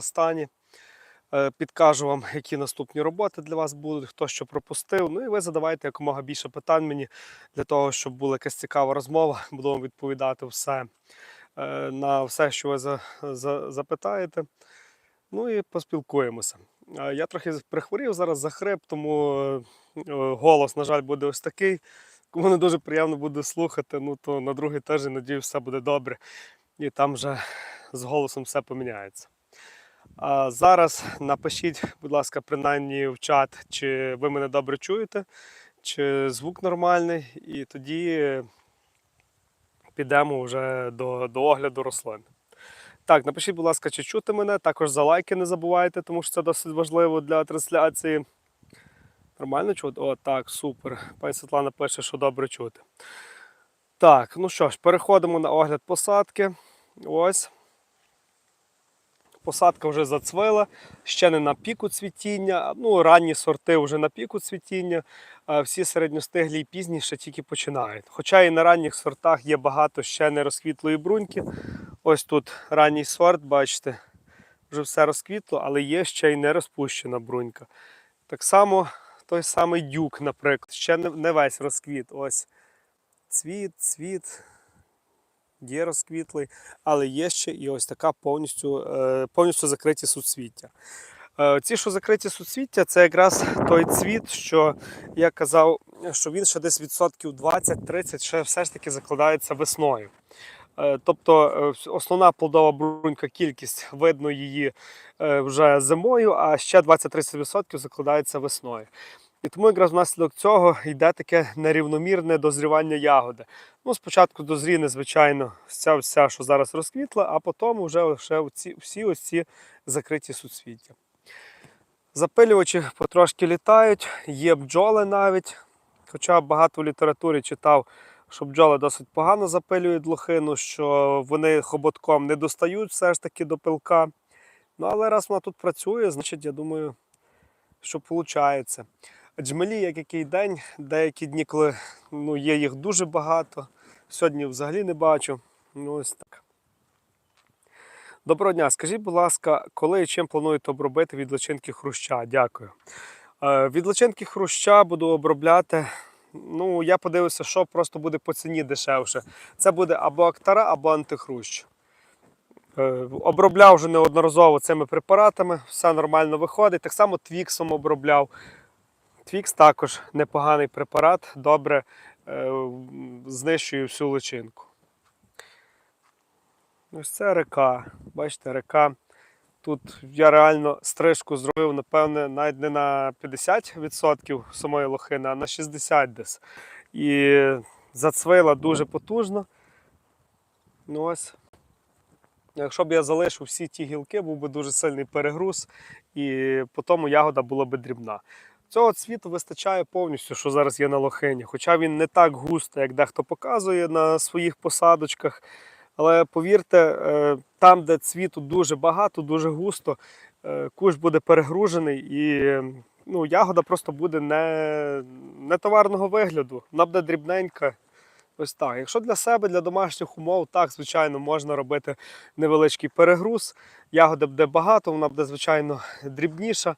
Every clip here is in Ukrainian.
стані. Е, Підкажу вам, які наступні роботи для вас будуть, хто що пропустив. Ну і ви задавайте якомога більше питань мені для того, щоб була якась цікава розмова. Буду вам відповідати все е, на все, що ви за, за, запитаєте. Ну і поспілкуємося. Е, Я трохи прихворів зараз за хрип, тому голос, на жаль, буде ось такий. Кому не дуже приємно буде слухати, ну то на другий тиждень, надію, все буде добре. І там вже з голосом все поміняється. А зараз напишіть, будь ласка, принаймні в чат, чи ви мене добре чуєте, чи звук нормальний, і тоді підемо вже до, до огляду рослин. Так, напишіть, будь ласка, чи чути мене. Також за лайки не забувайте, тому що це досить важливо для трансляції. Нормально чути? О, так, супер. Пані Світлана пише, що добре чути. Так, ну що ж, переходимо на огляд посадки. Ось. Посадка вже зацвила, ще не на піку цвітіння. Ну, ранні сорти вже на піку цвітіння, всі середньостиглі і пізні ще тільки починають. Хоча і на ранніх сортах є багато ще не розквітлої бруньки. Ось тут ранній сорт, бачите, вже все розквітло, але є ще й не розпущена брунька. Так само той самий дюк, наприклад, ще не весь розквіт. Ось цвіт, цвіт, є розквітлий, але є ще і ось така повністю, е, повністю закриті суцвіття. Е, Ці, що закриті суцвіття, це якраз той цвіт, що я казав, що він ще десь відсотків 20-30 ще все ж таки закладається весною. Е, Тобто основна плодова брунька, кількість видно її вже зимою, а ще 20-30% закладається весною. І тому якраз внаслідок цього йде таке нерівномірне дозрівання ягоди. Ну, спочатку дозріне, звичайно, вся вся, що зараз розквітла, а потім вже оці, всі ось ці закриті суцвіття. Запилювачі потрошки літають, є бджоли навіть. Хоча багато в літературі читав, що бджоли досить погано запилюють лохину, що вони хоботком не достають все ж таки до пилка. Ну, але раз вона тут працює, значить, я думаю, що виходить. Джмелі, як який день, деякі дні, коли ну, є їх дуже багато. Сьогодні взагалі не бачу. Ну, ось так. Доброго дня. Скажіть, будь ласка, коли і чим плануєте обробити від личинки хруща? Дякую. Е, Від личинки хруща буду обробляти. Ну, я подивився, що просто буде по ціні дешевше. Це буде або актара, або антихрущ. Е, Обробляв вже неодноразово цими препаратами, все нормально виходить. Так само твіксом обробляв. Твікс також непоганий препарат, добре е, знищує всю личинку. Ось це река. Бачите, река. Тут я реально стрижку зробив, напевне, навіть не на 50% самої лохини, а на 60% десь. І зацвила дуже потужно. Ну ось. Якщо б я залишив всі ті гілки, був би дуже сильний перегруз, і по тому ягода була би дрібна. Цього цвіту вистачає повністю, що зараз є на лохині. Хоча він не так густо, як дехто показує на своїх посадочках. Але повірте, е, там, де цвіту дуже багато, дуже густо, е, кущ буде перегружений і ну, ягода просто буде не, не товарного вигляду. Вона буде дрібненька. Ось так. Якщо для себе, для домашніх умов, так, звичайно, можна робити невеличкий перегруз. Ягоди буде багато, вона буде, звичайно, дрібніша.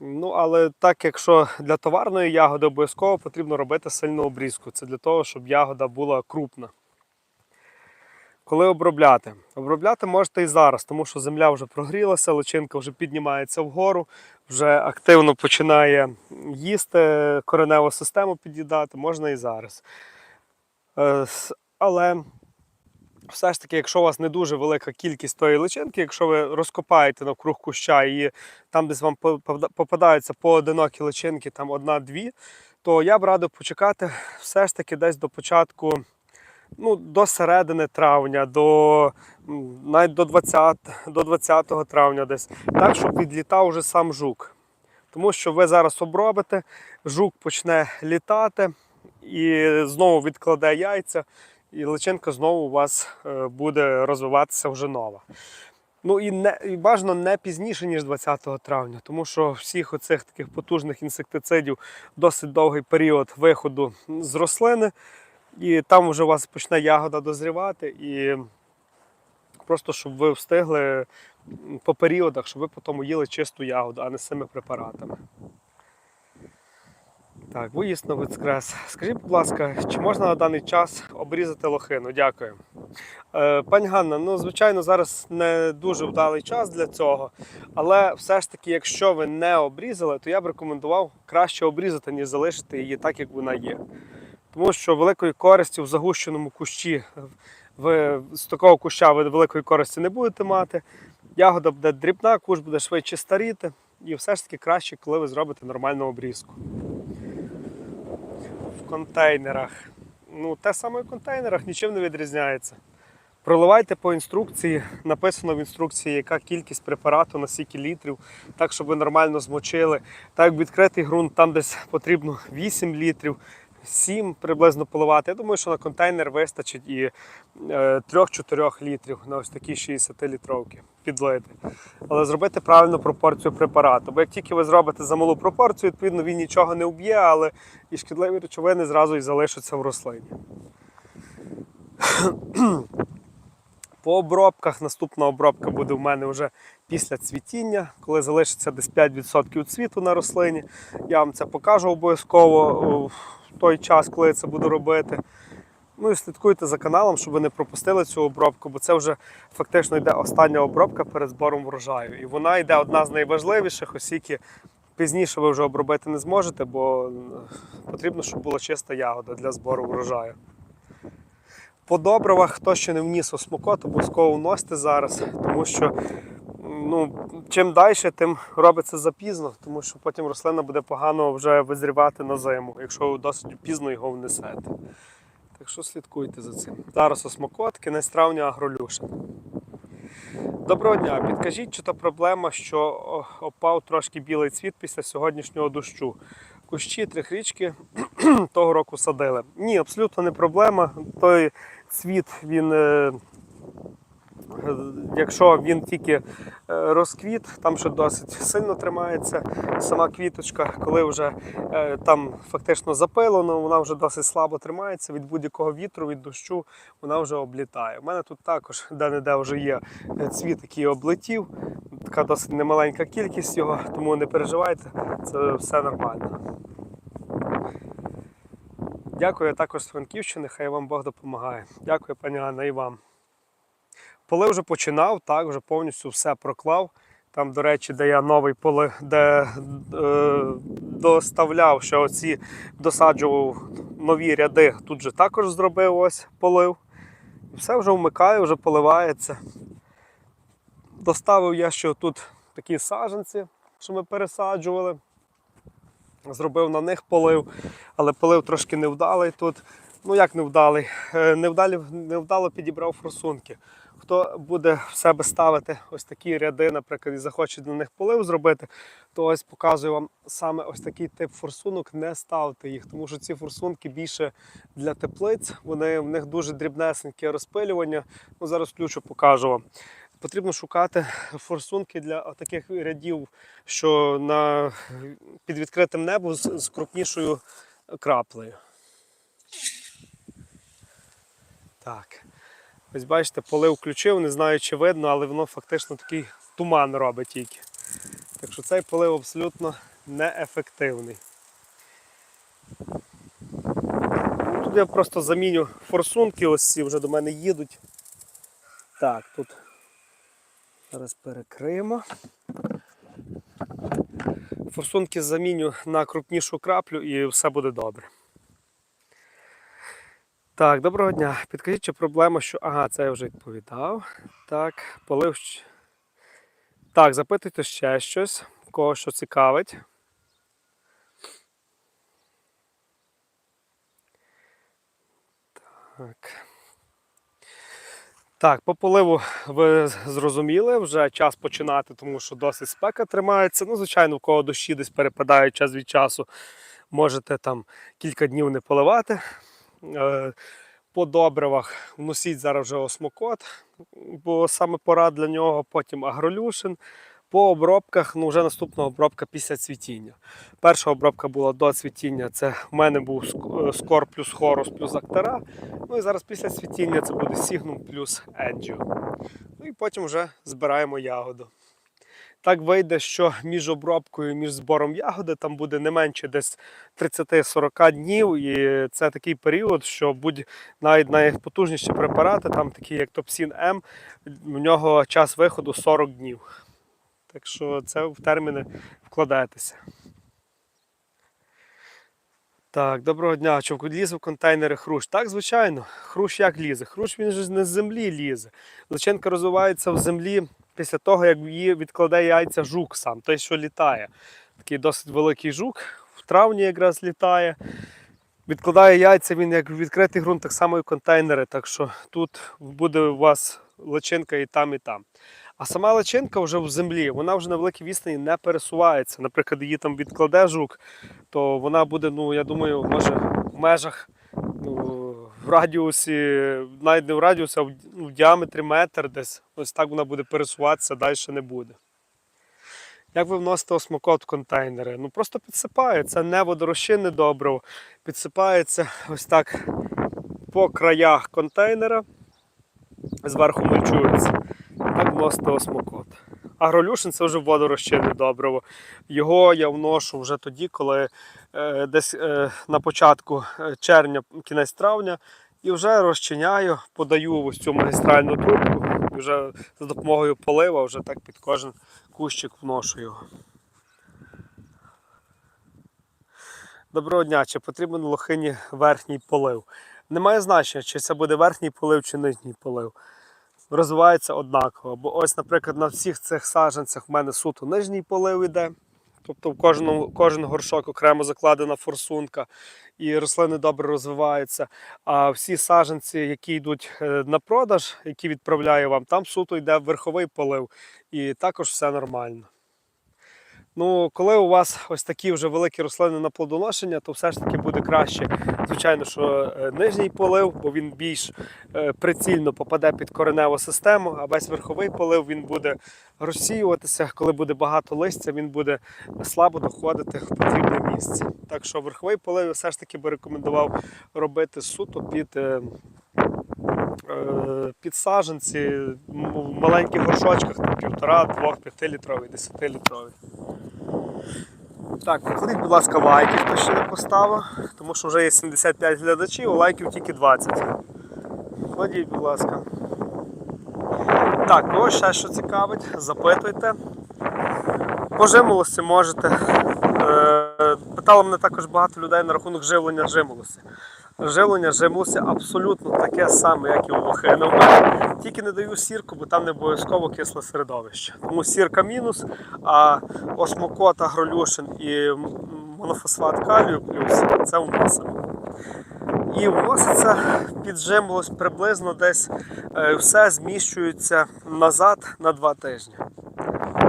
Ну, але так, якщо для товарної ягоди обов'язково потрібно робити сильну обрізку. Це для того, щоб ягода була крупна. Коли обробляти? Обробляти можете і зараз, тому що земля вже прогрілася, личинка вже піднімається вгору, вже активно починає їсти, кореневу систему під'їдати, можна і зараз. Е, Але все ж таки, якщо у вас не дуже велика кількість тої личинки, якщо ви розкопаєте навкруг куща і там десь вам попадаються поодинокі личинки, там одна-дві, то я б радив почекати все ж таки десь до початку ну, до середини травня, до, навіть до 20, до 20 травня десь, так, щоб відлітав уже сам жук. Тому що ви зараз обробите, жук почне літати і знову відкладе яйця, і личинка знову у вас е, буде розвиватися вже нова. Ну і не і бажано не пізніше, ніж 20 травня, тому що всіх оцих таких потужних інсектицидів досить довгий період виходу з рослини. І там вже у вас почне ягода дозрівати, і Просто щоб ви встигли по періодах, щоб ви потім їли чисту ягоду, а не з цими препаратами. Так, виїзд на Вицкрес. Скажіть, будь ласка, чи можна на даний час обрізати лохину? Дякую. Е, пані Ганна, ну звичайно, зараз не дуже вдалий час для цього. Але все ж таки, якщо ви не обрізали, то я б рекомендував краще обрізати, ніж залишити її так, як вона є. Тому що великої користі в загущеному кущі ви з такого куща ви великої користі не будете мати. Ягода буде дрібна, кущ буде швидше старіти. І все ж таки краще, коли ви зробите нормальну обрізку. В контейнерах. Ну, те саме в контейнерах нічим не відрізняється. Проливайте по інструкції, написано в інструкції, яка кількість препарату на скільки літрів, так, щоб ви нормально змочили. Так як відкритий ґрунт, там десь потрібно 8 літрів, 7 приблизно поливати. Я думаю, що на контейнер вистачить і е, 3-4 літрів на ось такі 60-літровки підлити. Але зробити правильну пропорцію препарату. Бо як тільки ви зробите за малу пропорцію, відповідно він нічого не вб'є, але і шкідливі речовини зразу і залишаться в рослині. По обробках наступна обробка буде в мене вже після цвітіння, коли залишиться десь 5% цвіту на рослині. Я вам це покажу обов'язково в той час, коли я це буду робити. Ну і слідкуйте за каналом, щоб ви не пропустили цю обробку, бо це вже фактично йде остання обробка перед збором врожаю. І вона йде одна з найважливіших, оскільки пізніше ви вже обробити не зможете, бо е, потрібно, щоб була чиста ягода для збору врожаю. По добривах, хто ще не вніс осмокот, обов'язково вносьте зараз, тому що ну, чим далі, тим робиться запізно, тому що потім рослина буде погано вже визрівати на зиму, якщо ви досить пізно його внесете. Так що слідкуйте за цим. Зараз осмокот, кінець травня агролюшин. Доброго дня. Підкажіть, чи та проблема, що опав трошки білий цвіт після сьогоднішнього дощу. Кущі трихрічки того року садили. Ні, абсолютно не проблема. Той цвіт, він, е, якщо він тільки е, розквіт, там ще досить сильно тримається сама квіточка, коли вже е, там фактично запилено, вона вже досить слабо тримається від будь-якого вітру, від дощу, вона вже облітає. У мене тут також де-не-де вже є е, цвіт, який облетів. Така досить немаленька кількість його, тому не переживайте, це все нормально. Дякую також з Франківщини, хай вам Бог допомагає. Дякую, пані Ганна, і вам. Поли вже починав, так, вже повністю все проклав. Там, до речі, де я новий поли, де е, доставляв, що оці досаджував нові ряди, тут же також зробив ось полив. Все вже вмикаю, вже поливається. Доставив я ще тут такі саджанці, що ми пересаджували. Зробив на них полив, але полив трошки невдалий тут. Ну як невдалий? Е, Невдалі, невдало підібрав форсунки. Хто буде в себе ставити ось такі ряди, наприклад, і захоче на них полив зробити, то ось показую вам саме ось такий тип форсунок, не ставте їх, тому що ці форсунки більше для теплиць, вони, в них дуже дрібнесеньке розпилювання. Ну, зараз включу, покажу вам. Потрібно шукати форсунки для таких рядів, що на, під відкритим небом з, з крупнішою краплею. Так. Ось бачите, полив включив, не знаю, чи видно, але воно фактично такий туман робить тільки. Так що цей полив абсолютно неефективний. Ну, Тут я просто заміню форсунки, ось ці вже до мене їдуть. Так, тут зараз перекриємо. Форсунки заміню на крупнішу краплю і все буде добре. Так, доброго дня. Підкажіть, чи проблема, що. Ага, це я вже відповідав. Так, полив. Так, запитуйте ще щось, кого що цікавить. Так. Так, по поливу ви зрозуміли, вже час починати, тому що досить спека тримається. Ну, звичайно, в кого дощі десь перепадають час від часу, можете там кілька днів не поливати. Е, По добривах вносіть зараз вже осмокот, бо саме пора для нього, потім агролюшин. По обробках, ну вже наступна обробка після цвітіння. Перша обробка була до цвітіння. Це в мене був е, скор плюс хорус плюс актера. Ну і зараз після цвітіння це буде сігнум плюс еджіо. Ну і потім вже збираємо ягоду. Так вийде, що між обробкою, між збором ягоди там буде не менше десь 30-40 днів. І це такий період, що будь навіть найпотужніші препарати, там такі як Топсін М, в нього час виходу 40 днів. Так що це в терміни вкладаєтеся. Так, доброго дня. Чи лізе в контейнери хрущ? Так, звичайно. Хрущ як лізе? Хрущ він же не з землі лізе. Личинка розвивається в землі після того, як її відкладе яйця жук сам, той, що літає. Такий досить великий жук, в травні якраз літає. Відкладає яйця він як відкритий ґрунт, так само і контейнери. Так що тут буде у вас личинка і там, і там. А сама личинка вже в землі, вона вже на великій відстані не пересувається. Наприклад, її там відкладе жук, то вона буде, ну я думаю, може в межах ну, в радіусі, навіть не в радіусі, а в, ну, діаметрі метр десь. Ось так вона буде пересуватися, далі не буде. Як ви вносите осмокот в контейнери? Ну просто підсипає. Це не водорозчинне добриво. Підсипається ось так по краях контейнера, зверху мульчується. Так вносите осмокот. Агролюшин це вже водорозчинне добриво. Його я вношу вже тоді, коли десь е, на початку е, червня, кінець травня, і вже розчиняю, подаю ось цю магістральну трубку. І вже за допомогою полива вже так під кожен кущик вношу його. Доброго дня, чи потрібен лохині верхній полив? Немає значення, чи це буде верхній полив чи нижній полив. Розвивається однаково. Бо ось, наприклад, на всіх цих саджанцях в мене суто нижній полив іде. Тобто в кожному, кожен горшок окремо закладена форсунка, і рослини добре розвиваються. А всі саженці, які йдуть е, на продаж, які відправляю вам, там суто йде верховий полив, і також все нормально. Ну, коли у вас ось такі вже великі рослини на плодоношення, то все ж таки буде краще, звичайно, що е, нижній полив, бо він більш е, прицільно попаде під кореневу систему, а весь верховий полив він буде розсіюватися. Коли буде багато листя, він буде слабо доходити в потрібне місце. Так що верховий полив я все ж таки би рекомендував робити суто під. е, Під саджанці м- в маленьких горшочках, там півтора, двох, п'ятилітрові, десятилітрові. Так, покладіть, будь ласка, лайки, хто ще не поставив, тому що вже є 75 глядачів, а лайків тільки 20. Кладіть, будь ласка. Так, ось ще що цікавить, запитуйте. По жимолості можете. Е, питало мене також багато людей на рахунок живлення жимолості. Живлення жимолості абсолютно таке саме, як і у лохини. Тільки не даю сірку, бо там не обов'язково кисле середовище. Тому сірка мінус, а осмокот, агролюшин і монофосфат калію плюс це вносимо. І вноситься під жимолость приблизно десь е, все зміщується назад на 2 тижні.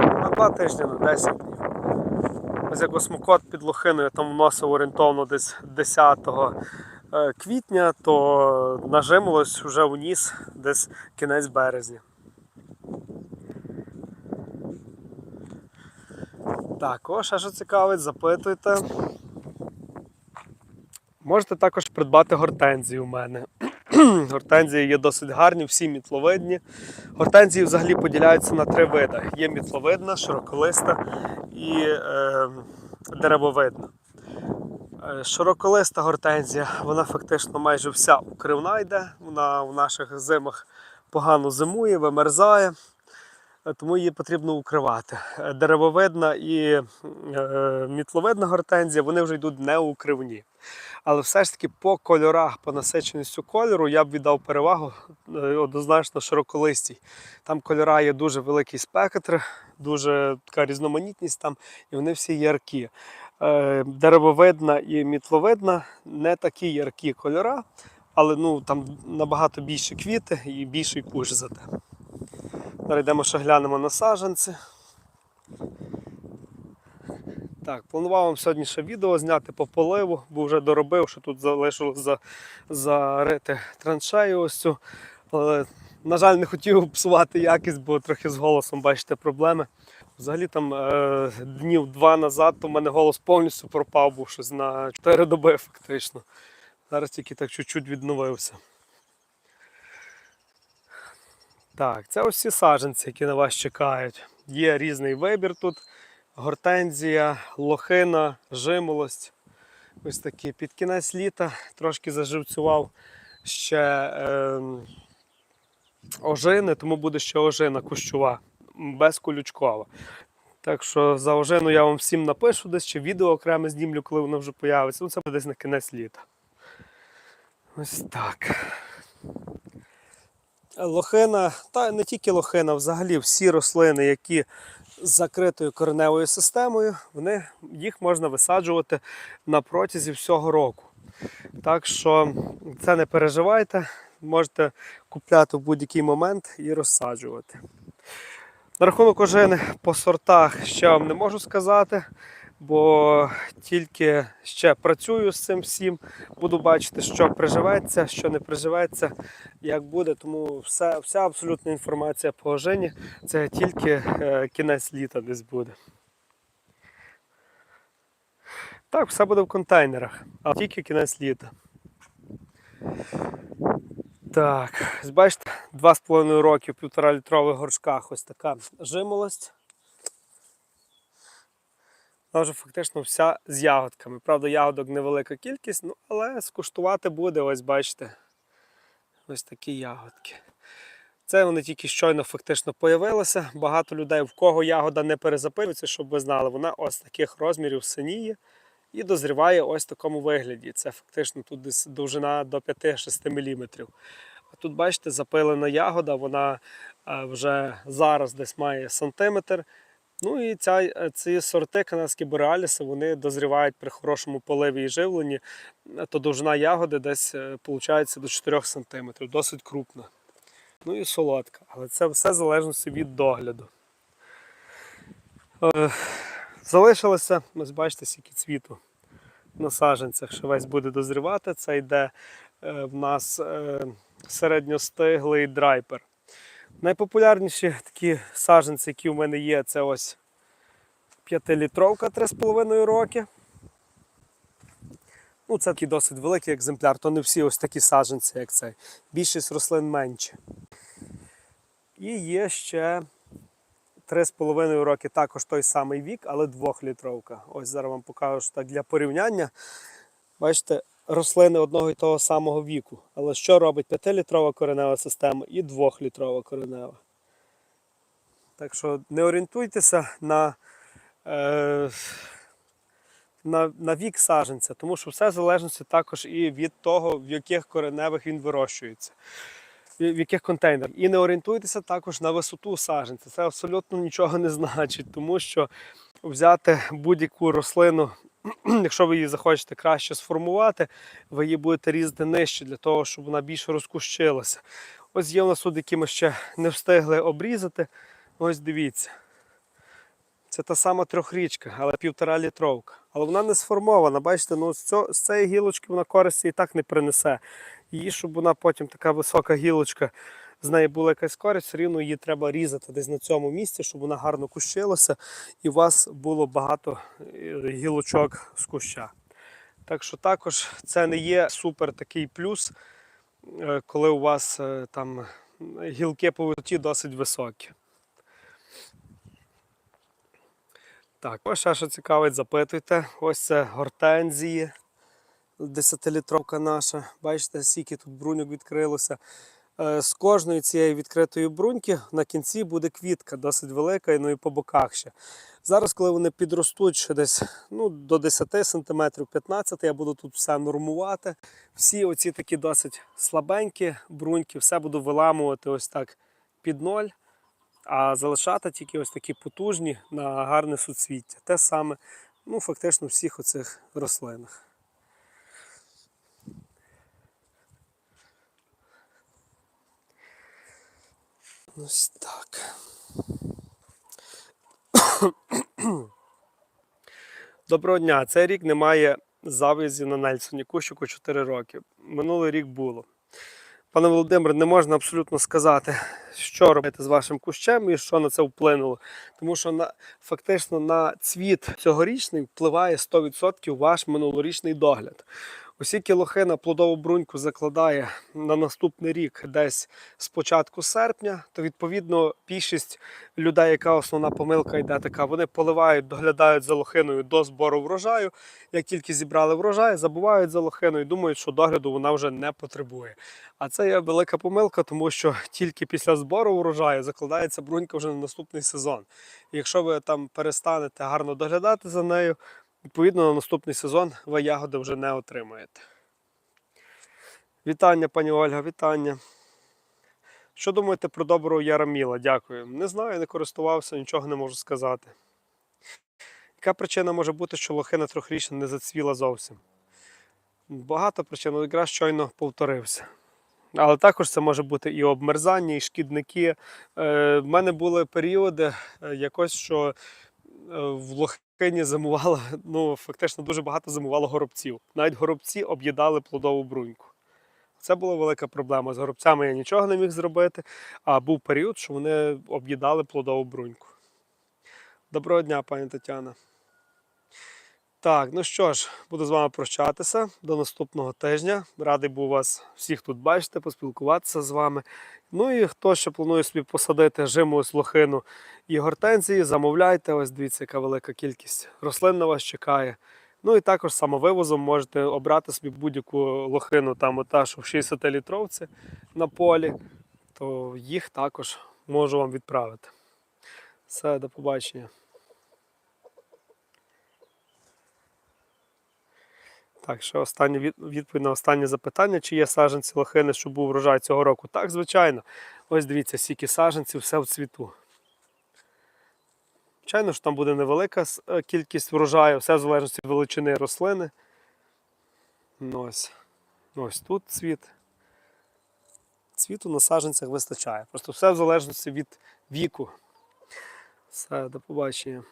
На 2 тижні на 10 днів. Ось як осмокот під лохиною там вносив орієнтовно десь 10 е, квітня, то нажималось вже вніс десь кінець березня. Так, о, ще що цікавить, запитуйте. Можете також придбати гортензії у мене. Гортензії є досить гарні, всі мітловидні. Гортензії взагалі поділяються на три види: є мітловидна, широколиста і е, деревовидна. Е, Широколиста гортензія, вона фактично майже вся укривна йде. Вона в наших зимах погано зимує, вимерзає, е, тому її потрібно укривати. Е, Деревовидна і мітловидна гортензія вони вже йдуть неукривні. Але все ж таки по кольорах, по насиченості кольору я б віддав перевагу однозначно широколистій. Там кольора є дуже великий спектр, дуже така різноманітність там, і вони всі яркі. Е, Деревовидна і мітловидна не такі яркі кольора, але ну, там набагато більше квіти і більший кущ зате. Зараз йдемо ще глянемо на саджанці. Так, планував вам сьогодні ще відео зняти по поливу, бо вже доробив, що тут залишилось за, зарити траншею ось цю. Але, на жаль, не хотів псувати якість, бо трохи з голосом бачите проблеми. Взагалі там е, днів два назад в мене голос повністю пропав, був щось на 4 доби фактично. Зараз тільки так чуть-чуть відновився. Так, це ось всі саджанці, які на вас чекають. Є різний вибір тут. Гортензія, лохина, жимолость. Ось такі. Під кінець літа трошки заживцював ще е, ожини, тому буде ще ожина кущова, безколючкова. Так що за ожину я вам всім напишу десь, чи відео окреме знімлю, коли воно вже появиться. Ну, це буде десь на кінець літа. Ось так. Лохина, та не тільки лохина, взагалі всі рослини, які з закритою кореневою системою, вони, їх можна висаджувати на протязі всього року. Так що це не переживайте, можете купляти в будь-який момент і розсаджувати. На рахунок ожини по сортах ще вам не можу сказати, бо тільки ще працюю з цим всім. Буду бачити, що приживеться, що не приживеться, як буде. Тому все, вся абсолютна інформація по ожині це тільки е, кінець літа десь буде. Так, все буде в контейнерах, а тільки кінець літа. Так, бачите, 2,5 роки в півтора літрових горшках ось така жимолость. Вона вже фактично вся з ягодками. Правда, ягодок невелика кількість, ну, але скуштувати буде, ось бачите. Ось такі ягодки. Це вони тільки щойно фактично появилися. Багато людей, в кого ягода не перезапилюється, щоб ви знали, вона ось таких розмірів синіє і дозріває ось в такому вигляді. Це фактично тут десь довжина до 5-6 мм. А тут, бачите, запилена ягода, вона е, вже зараз десь має сантиметр. Ну і ця, е, ці сорти канадські бореаліси вони дозрівають при хорошому поливі і живленні, е, то довжина ягоди десь виходить до 4 см, досить крупна. Ну і солодка. Але це все в залежності від догляду. Залишилося, ось бачите, скільки цвіту на саджанцях, що весь буде дозрівати. Це йде е, в нас е, середньостиглий драйпер. Найпопулярніші такі саджанці, які в мене є, це ось 5-літровка 3,5 роки. Ну, це такий досить великий екземпляр, то не всі ось такі саджанці, як цей. Більшість рослин менші. І є ще 3,5 роки також той самий вік, але 2-літровка. Ось зараз вам покажу так для порівняння. Бачите, рослини одного і того самого віку. Але що робить 5-літрова коренева система і 2-літрова коренева. Так що не орієнтуйтеся на, е, на, на вік саджанця, тому що все в залежності також і від того, в яких кореневих він вирощується в яких контейнерах. І не орієнтуйтеся також на висоту саджанця. Це абсолютно нічого не значить, тому що взяти будь-яку рослину, якщо ви її захочете краще сформувати, ви її будете різати нижче для того, щоб вона більше розкущилася. Ось є у нас тут, які ми ще не встигли обрізати. Ось дивіться. Це та сама трьохрічка, але півтора літровка. Але вона не сформована. Бачите, ну з, цього, з цієї гілочки вона користі і так не принесе. Її, щоб вона потім така висока гілочка, з неї була якась користь, все рівно її треба різати десь на цьому місці, щоб вона гарно кущилася і у вас було багато е, гілочок з куща. Так що також це не є супер такий плюс, е, коли у вас е, там гілки по висоті досить високі. Так, ось ще що цікавить, запитуйте. Ось це гортензії. 10-літровка наша. Бачите, скільки тут бруньок відкрилося. Е, З кожної цієї відкритої бруньки на кінці буде квітка, досить велика, ну і по боках ще. Зараз, коли вони підростуть ще десь ну, до 10 см, 15 я буду тут все нормувати. Всі оці такі досить слабенькі бруньки, все буду виламувати ось так під ноль, а залишати тільки ось такі потужні на гарне суцвіття. Те саме, ну, фактично, в всіх оцих рослинах. Ось так. Доброго дня. Цей рік немає завязі на Нельсоні кущику 4 роки. Минулий рік було. Пане Володимире, не можна абсолютно сказати, що робити з вашим кущем і що на це вплинуло. Тому що на, фактично на цвіт цьогорічний впливає 100% ваш минулорічний догляд. Оскільки лохина плодову бруньку закладає на наступний рік десь з початку серпня, то відповідно більшість людей, яка основна помилка йде така, вони поливають, доглядають за лохиною до збору врожаю. Як тільки зібрали врожай, забувають за лохиною, думають, що догляду вона вже не потребує. А це є велика помилка, тому що тільки після збору врожаю закладається брунька вже на наступний сезон. І якщо ви там перестанете гарно доглядати за нею, відповідно на наступний сезон ви ягоди вже не отримаєте. Вітання, пані Ольга, вітання. Що думаєте про доброго Яраміла? Дякую. Не знаю, не користувався, нічого не можу сказати. Яка причина може бути, що лохина трьохрічна не зацвіла зовсім? Багато причин, але якраз щойно повторився. Але також це може бути і обмерзання, і шкідники. Е, в мене були періоди, е, якось, що е, в лохині замувала, ну, фактично дуже багато замувало горобців. Навіть горобці об'їдали плодову бруньку. Це була велика проблема. З горобцями я нічого не міг зробити, а був період, що вони об'їдали плодову бруньку. Доброго дня, пані Тетяна. Так, ну що ж, буду з вами прощатися до наступного тижня. Радий був вас всіх тут бачити, поспілкуватися з вами. Ну і хто ще планує собі посадити жиму лохину і гортензії, замовляйте. Ось дивіться, яка велика кількість рослин на вас чекає. Ну і також самовивозом можете обрати собі будь-яку лохину, там ота, що в 60-літровці на полі, то їх також можу вам відправити. Все, до побачення. Так, ще остання відповідь на останнє запитання, чи є саджанці лохини, що був врожай цього року. Так, звичайно. Ось дивіться, скільки саджанців, все в цвіту. Звичайно, що там буде невелика е, кількість врожаю, все в залежності від величини рослини. Ну, ось. Ну, ось тут цвіт. Цвіту на саджанцях вистачає. Просто все в залежності від віку. Все, до побачення.